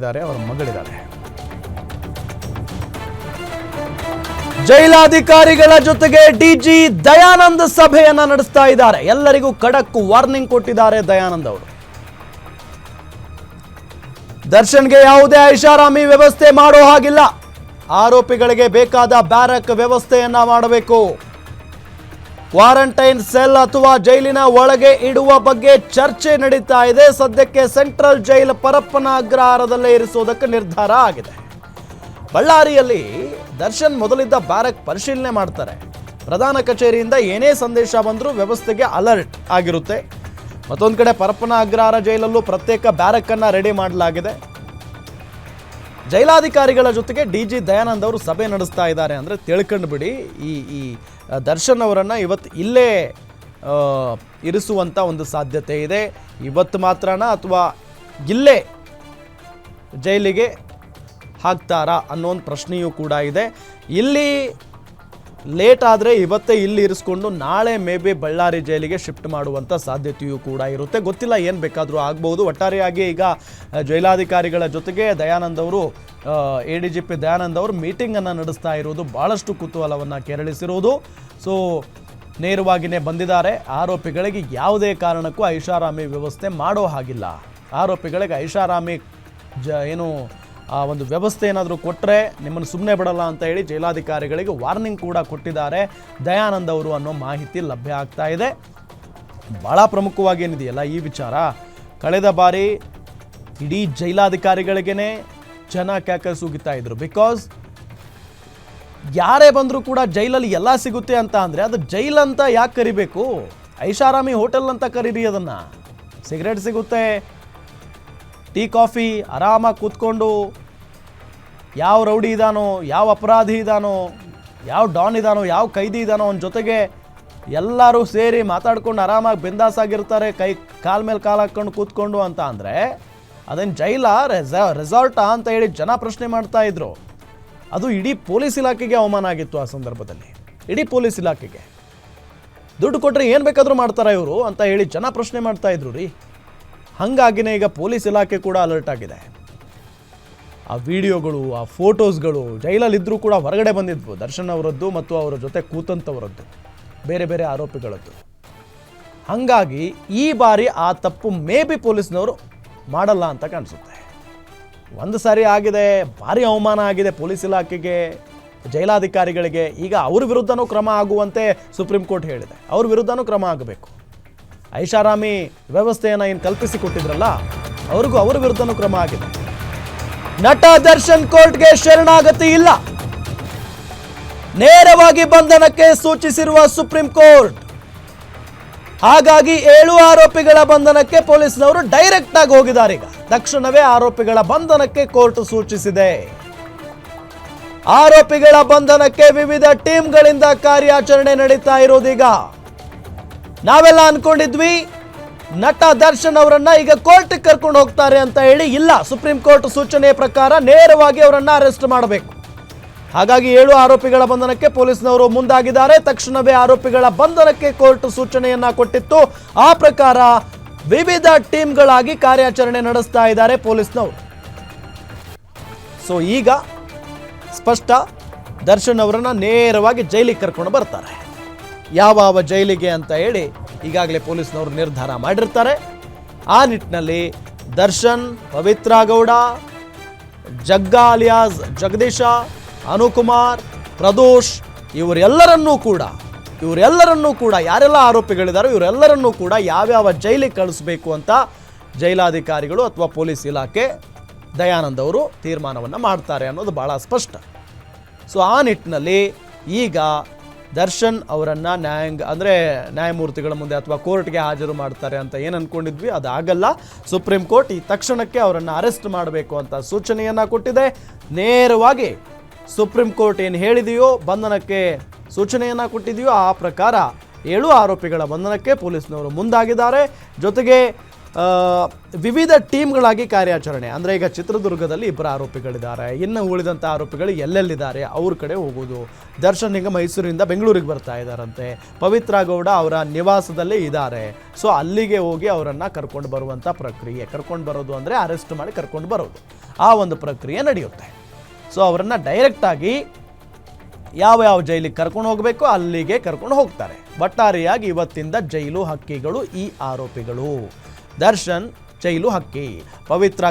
ಇದ್ದಾರೆ, ಅವರ ಮಗಳಿದ್ದಾರೆ. ಜೈಲಾಧಿಕಾರಿಗಳ ಜೊತೆಗೆ ಡಿಜಿ ದಯಾನಂದ ಸಭೆಯನ್ನ ನಡೆಸ್ತಾ ಇದ್ದಾರೆ. ಎಲ್ಲರಿಗೂ ಖಡಕ್ ವಾರ್ನಿಂಗ್ ಕೊಟ್ಟಿದ್ದಾರೆ ದಯಾನಂದ ಅವರು. ದರ್ಶನ್ಗೆ ಯಾವುದೇ ಐಷಾರಾಮಿ ವ್ಯವಸ್ಥೆ ಮಾಡೋ ಹಾಗಿಲ್ಲ. ಆರೋಪಿಗಳಿಗೆ ಬೇಕಾದ ಬ್ಯಾರಕ್ ವ್ಯವಸ್ಥೆಯನ್ನ ಮಾಡಬೇಕು. ಕ್ವಾರಂಟೈನ್ ಸೆಲ್ ಅಥವಾ ಜೈಲಿನ ಒಳಗೆ ಇಡುವ ಬಗ್ಗೆ ಚರ್ಚೆ ನಡೀತಾ ಇದೆ. ಸದ್ಯಕ್ಕೆ ಸೆಂಟ್ರಲ್ ಜೈಲ್ ಪರಪ್ಪನ ಅಗ್ರಹಾರದಲ್ಲೇ ಇರಿಸುವುದಕ್ಕೆ ನಿರ್ಧಾರ ಆಗಿದೆ. ಬಳ್ಳಾರಿಯಲ್ಲಿ ದರ್ಶನ್ ಮೊದಲಿದ್ದ ಬ್ಯಾರಕ್ ಪರಿಶೀಲನೆ ಮಾಡ್ತಾರೆ. ಪ್ರಧಾನ ಕಚೇರಿಯಿಂದ ಏನೇ ಸಂದೇಶ ಬಂದರೂ ವ್ಯವಸ್ಥೆಗೆ ಅಲರ್ಟ್ ಆಗಿರುತ್ತೆ. ಮತ್ತೊಂದು ಕಡೆ ಪರಪ್ಪನ ಅಗ್ರಹಾರ ಜೈಲಲ್ಲೂ ಪ್ರತ್ಯೇಕ ಬ್ಯಾರಕ್ ಅನ್ನ ರೆಡಿ ಮಾಡಲಾಗಿದೆ. ಜೈಲಾಧಿಕಾರಿಗಳ ಜೊತೆಗೆ ಡಿ ಜಿ ದಯಾನಂದ್ ಅವರು ಸಭೆ ನಡೆಸ್ತಾ ಇದ್ದಾರೆ ಅಂದರೆ ತಿಳ್ಕೊಂಡು ಬಿಡಿ. ಈ ಈ ದರ್ಶನ್ ಅವರನ್ನು ಇವತ್ತು ಇಲ್ಲೇ ಇರಿಸುವಂಥ ಒಂದು ಸಾಧ್ಯತೆ ಇದೆ. ಇವತ್ತು ಮಾತ್ರನ ಅಥವಾ ಇಲ್ಲೇ ಜೈಲಿಗೆ ಹಾಕ್ತಾರಾ ಅನ್ನೋ ಒಂದು ಪ್ರಶ್ನೆಯೂ ಕೂಡ ಇದೆ. ಇಲ್ಲಿ ಲೇಟ್ ಆದರೆ ಇವತ್ತೇ ಇಲ್ಲಿ ಇರಿಸ್ಕೊಂಡು ನಾಳೆ ಮೇ ಬಿ ಬಳ್ಳಾರಿ ಜೈಲಿಗೆ ಶಿಫ್ಟ್ ಮಾಡುವಂಥ ಸಾಧ್ಯತೆಯೂ ಕೂಡ ಇರುತ್ತೆ. ಗೊತ್ತಿಲ್ಲ ಏನು ಬೇಕಾದರೂ ಆಗ್ಬೋದು. ಒಟ್ಟಾರೆಯಾಗಿ ಈಗ ಜೈಲಾಧಿಕಾರಿಗಳ ಜೊತೆಗೆ ದಯಾನಂದ್ ಅವರು A D G P Dayanand ಅವರು ಮೀಟಿಂಗನ್ನು ನಡೆಸ್ತಾ ಇರೋದು ಭಾಳಷ್ಟು ಕುತೂಹಲವನ್ನು ಕೆರಳಿಸಿರುವುದು ಸೊ ನೇರವಾಗಿಯೇ ಬಂದಿದ್ದಾರೆ. ಆರೋಪಿಗಳಿಗೆ ಯಾವುದೇ ಕಾರಣಕ್ಕೂ ಐಷಾರಾಮಿ ವ್ಯವಸ್ಥೆ ಮಾಡೋ ಹಾಗಿಲ್ಲ. ಆರೋಪಿಗಳಿಗೆ ಐಷಾರಾಮಿ ಜ, ಏನು ಆ ಒಂದು ವ್ಯವಸ್ಥೆ ಏನಾದರೂ ಕೊಟ್ಟರೆ ನಿಮ್ಮನ್ನು ಸುಮ್ಮನೆ ಬಿಡಲ್ಲ ಅಂತ ಹೇಳಿ ಜೈಲಾಧಿಕಾರಿಗಳಿಗೆ ವಾರ್ನಿಂಗ್ ಕೂಡ ಕೊಟ್ಟಿದ್ದಾರೆ. ದಯಾನಂದ್ ಅವರು ಅನ್ನೋ ಮಾಹಿತಿ ಲಭ್ಯ ಆಗ್ತಾ ಇದೆ. ಭಾಳ ಪ್ರಮುಖವಾಗಿ ಏನಿದೆಯಲ್ಲ ಈ ವಿಚಾರ? ಕಳೆದ ಬಾರಿ ಇಡೀ ಜೈಲಾಧಿಕಾರಿಗಳಿಗೇ ಜನ ಕ್ಯಾಕರ್ ಸುಗಿತಾ ಇದ್ರು. ಬಿಕಾಸ್ ಯಾರೇ ಬಂದರೂ ಕೂಡ ಜೈಲಲ್ಲಿ ಎಲ್ಲ ಸಿಗುತ್ತೆ ಅಂತ ಅಂದರೆ ಅದು ಜೈಲ್ ಅಂತ ಯಾಕೆ ಕರಿಬೇಕು? ಐಷಾರಾಮಿ ಹೋಟೆಲ್ ಅಂತ ಕರೀರಿ ಅದನ್ನು. ಸಿಗರೇಟ್ ಸಿಗುತ್ತೆ ಟೀ ಕಾಫಿ ಆರಾಮಾಗಿ ಕೂತ್ಕೊಂಡು ಯಾವ ರೌಡಿ ಇದ್ದಾನೋ ಯಾವ ಅಪರಾಧಿ ಇದ್ದಾನೋ ಯಾವ ಡಾನ್ ಇದ್ದಾನೋ ಯಾವ ಕೈದಿ ಇದ್ದಾನೋ ಅವನ ಜೊತೆಗೆ ಎಲ್ಲರೂ ಸೇರಿ ಮಾತಾಡ್ಕೊಂಡು ಆರಾಮಾಗಿ ಬಿಂದಾಸಾಗಿರ್ತಾರೆ, ಕೈ ಕಾಲ್ ಮೇಲೆ ಕಾಲು ಹಾಕ್ಕೊಂಡು ಕೂತ್ಕೊಂಡು ಅಂತ ಅಂದರೆ ಅದೇನು ಜೈಲ, ರೆಸ, ರೆಸಾರ್ಟಾ ಅಂತ ಹೇಳಿ ಜನ ಪ್ರಶ್ನೆ ಮಾಡ್ತಾ ಇದ್ರು. ಅದು ಇಡೀ ಪೊಲೀಸ್ ಇಲಾಖೆಗೆ ಅವಮಾನ ಆಗಿತ್ತು ಆ ಸಂದರ್ಭದಲ್ಲಿ. ಇಡೀ ಪೊಲೀಸ್ ಇಲಾಖೆಗೆ. ದುಡ್ಡು ಕೊಟ್ಟರೆ ಏನು ಬೇಕಾದರೂ ಮಾಡ್ತಾರೆ ಇವರು ಅಂತ ಹೇಳಿ ಜನ ಪ್ರಶ್ನೆ ಮಾಡ್ತಾ ಇದ್ರು ರೀ. ಹಾಗಾಗಿನೇ ಈಗ ಪೊಲೀಸ್ ಇಲಾಖೆ ಕೂಡ ಅಲರ್ಟ್ ಆಗಿದೆ. ಆ ವಿಡಿಯೋಗಳು, ಆ ಫೋಟೋಸ್ಗಳು ಜೈಲಲ್ಲಿದ್ದರೂ ಕೂಡ ಹೊರಗಡೆ ಬಂದಿದ್ವು. ದರ್ಶನ್ ಅವರದ್ದು ಮತ್ತು ಅವರ ಜೊತೆ ಕೂತಂಥವರದ್ದು ಬೇರೆ ಬೇರೆ ಆರೋಪಿಗಳದ್ದು. ಹಾಗಾಗಿ ಈ ಬಾರಿ ಆ ತಪ್ಪು ಮೇ ಬಿ ಪೊಲೀಸ್ನವರು ಮಾಡಲ್ಲ ಅಂತ ಕಾಣಿಸುತ್ತೆ. ಒಂದು ಸಾರಿ ಆಗಿದೆ, ಭಾರಿ ಅವಮಾನ ಆಗಿದೆ ಪೊಲೀಸ್ ಇಲಾಖೆಗೆ, ಜೈಲಾಧಿಕಾರಿಗಳಿಗೆ. ಈಗ ಅವ್ರ ವಿರುದ್ಧನೂ ಕ್ರಮ ಆಗುವಂತೆ ಸುಪ್ರೀಂ ಕೋರ್ಟ್ ಹೇಳಿದೆ. ಅವ್ರ ವಿರುದ್ಧನೂ ಕ್ರಮ ಆಗಬೇಕು. ಐಷಾರಾಮಿ ವ್ಯವಸ್ಥೆಯನ್ನು ಏನು ಕಲ್ಪಿಸಿಕೊಟ್ಟಿದ್ರಲ್ಲ, ಅವ್ರಿಗೂ ಅವ್ರ ವಿರುದ್ಧನೂ ಕ್ರಮ ಆಗಿದೆ. ನಟ ದರ್ಶನ್ ಕೋರ್ಟ್ಗೆ ಶರಣಾಗತಿ ಇಲ್ಲ. ನೇರವಾಗಿ ಬಂಧನಕ್ಕೆ ಸೂಚಿಸಿರುವ ಸುಪ್ರೀಂ ಕೋರ್ಟ್. ಹಾಗಾಗಿ ಏಳು ಆರೋಪಿಗಳ ಬಂಧನಕ್ಕೆ ಪೊಲೀಸ್ನವರು ಡೈರೆಕ್ಟ್ ಆಗಿ ಹೋಗಿದ್ದಾರೆ ಈಗ. ತಕ್ಷಣವೇ ಆರೋಪಿಗಳ ಬಂಧನಕ್ಕೆ ಕೋರ್ಟ್ ಸೂಚಿಸಿದೆ. ಆರೋಪಿಗಳ ಬಂಧನಕ್ಕೆ ವಿವಿಧ ಟೀಮ್ಗಳಿಂದ ಕಾರ್ಯಾಚರಣೆ ನಡೀತಾ ಇರೋದೀಗ ನಾವೆಲ್ಲ ಅನ್ಕೊಂಡಿದ್ವಿ, ನಟ ದರ್ಶನ್ ಅವರನ್ನ ಈಗ ಕೋರ್ಟ್ ಕರ್ಕೊಂಡು ಹೋಗ್ತಾರೆ ಅಂತ ಹೇಳಿ ಇಲ್ಲ. ಸುಪ್ರೀಂ ಕೋರ್ಟ್ ಸೂಚನೆಯ ಪ್ರಕಾರ ನೇರವಾಗಿ ಅವರನ್ನ ಅರೆಸ್ಟ್ ಮಾಡಬೇಕು. ಹಾಗಾಗಿ ಏಳು ಆರೋಪಿಗಳ ಬಂಧನಕ್ಕೆ ಪೊಲೀಸ್ನವರು ಮುಂದಾಗಿದ್ದಾರೆ. ತಕ್ಷಣವೇ ಆರೋಪಿಗಳ ಬಂಧನಕ್ಕೆ ಕೋರ್ಟ್ ಸೂಚನೆಯನ್ನ ಕೊಟ್ಟಿತ್ತು. ಆ ಪ್ರಕಾರ ವಿವಿಧ ಟೀಮ್ಗಳಾಗಿ ಕಾರ್ಯಾಚರಣೆ ನಡೆಸ್ತಾ ಇದ್ದಾರೆ ಪೊಲೀಸ್ನವರು. ಸೊ ಈಗ ಸ್ಪಷ್ಟ ದರ್ಶನ್ ಅವರನ್ನ ನೇರವಾಗಿ ಜೈಲಿಗೆ ಕರ್ಕೊಂಡು ಬರ್ತಾರೆ. ಯಾವ ಜೈಲಿಗೆ ಅಂತ ಹೇಳಿ ಈಗಾಗಲೇ ಪೊಲೀಸ್ನವರು ನಿರ್ಧಾರ ಮಾಡಿರ್ತಾರೆ. ಆ ನಿಟ್ಟಿನಲ್ಲಿ ದರ್ಶನ್, ಪವಿತ್ರ ಗೌಡ, ಜಗ್ಗಾ ಅಲಿಯಾಸ್, ಜಗದೀಶ, ಅನುಕುಮಾರ್, ಪ್ರದೋಷ್ ಇವರೆಲ್ಲರನ್ನೂ ಕೂಡ ಇವರೆಲ್ಲರನ್ನೂ ಕೂಡ ಯಾರೆಲ್ಲ ಆರೋಪಿಗಳಿದ್ದಾರೋ ಇವರೆಲ್ಲರನ್ನೂ ಕೂಡ ಯಾವ್ಯಾವ ಜೈಲಿಗೆ ಕಳಿಸ್ಬೇಕು ಅಂತ ಜೈಲಾಧಿಕಾರಿಗಳು ಅಥವಾ ಪೊಲೀಸ್ ಇಲಾಖೆ ದಯಾನಂದ್ ಅವರು ತೀರ್ಮಾನವನ್ನು ಮಾಡ್ತಾರೆ ಅನ್ನೋದು ಭಾಳ ಸ್ಪಷ್ಟ. ಸೊ ಆ ನಿಟ್ಟಿನಲ್ಲಿ ಈಗ ದರ್ಶನ್ ಅವರನ್ನು ನ್ಯಾಯಾಂಗ, ಅಂದರೆ ನ್ಯಾಯಮೂರ್ತಿಗಳ ಮುಂದೆ ಅಥವಾ ಕೋರ್ಟ್ಗೆ ಹಾಜರು ಮಾಡ್ತಾರೆ ಅಂತ ಏನು ಅಂದ್ಕೊಂಡಿದ್ವಿ ಅದು ಆಗಲ್ಲ ಸುಪ್ರೀಂ ಕೋರ್ಟ್ ಈ ತಕ್ಷಣಕ್ಕೆ ಅವರನ್ನು ಅರೆಸ್ಟ್ ಮಾಡಬೇಕು ಅಂತ ಸೂಚನೆಯನ್ನು ಕೊಟ್ಟಿದೆ. ನೇರವಾಗಿ ಸುಪ್ರೀಂ ಕೋರ್ಟ್ ಏನು ಹೇಳಿದೆಯೋ, ಬಂಧನಕ್ಕೆ ಸೂಚನೆಯನ್ನು ಕೊಟ್ಟಿದೆಯೋ, ಆ ಪ್ರಕಾರ ಏಳು ಆರೋಪಿಗಳ ಬಂಧನಕ್ಕೆ ಪೊಲೀಸ್ನವರು ಮುಂದಾಗಿದ್ದಾರೆ. ಜೊತೆಗೆ ವಿವಿಧ ಟೀಮ್ಗಳಾಗಿ ಕಾರ್ಯಾಚರಣೆ. ಅಂದರೆ ಈಗ ಚಿತ್ರದುರ್ಗದಲ್ಲಿ ಇಬ್ಬರು ಆರೋಪಿಗಳಿದ್ದಾರೆ. ಇನ್ನು ಉಳಿದಂಥ ಆರೋಪಿಗಳು ಎಲ್ಲೆಲ್ಲಿದ್ದಾರೆ? ಅವ್ರ ಕಡೆ ಹೋಗೋದು. ದರ್ಶನ್ ಈಗ ಮೈಸೂರಿಂದ ಬೆಂಗಳೂರಿಗೆ ಬರ್ತಾ ಇದ್ದಾರಂತೆ. ಪವಿತ್ರ ಗೌಡ ಅವರ ನಿವಾಸದಲ್ಲೇ ಇದ್ದಾರೆ. ಸೊ ಅಲ್ಲಿಗೆ ಹೋಗಿ ಅವರನ್ನು ಕರ್ಕೊಂಡು ಬರುವಂಥ ಪ್ರಕ್ರಿಯೆ. ಕರ್ಕೊಂಡು ಬರೋದು ಅಂದರೆ ಅರೆಸ್ಟ್ ಮಾಡಿ ಕರ್ಕೊಂಡು ಬರೋದು. ಆ ಒಂದು ಪ್ರಕ್ರಿಯೆ ನಡೆಯುತ್ತೆ. ಸೊ ಅವರನ್ನು ಡೈರೆಕ್ಟಾಗಿ ಯಾವ ಯಾವ ಜೈಲಿಗೆ ಕರ್ಕೊಂಡು ಹೋಗಬೇಕು? ಅಲ್ಲಿಗೆ ಕರ್ಕೊಂಡು ಹೋಗ್ತಾರೆ. ಒಟ್ಟಾರೆಯಾಗಿ ಇವತ್ತಿಂದ ಜೈಲು ಹಕ್ಕಿಗಳು ಈ ಆರೋಪಿಗಳು. ದರ್ಶನ್ ಚೈಲು ಹಕ್ಕಿ. ಪವಿತ್ರ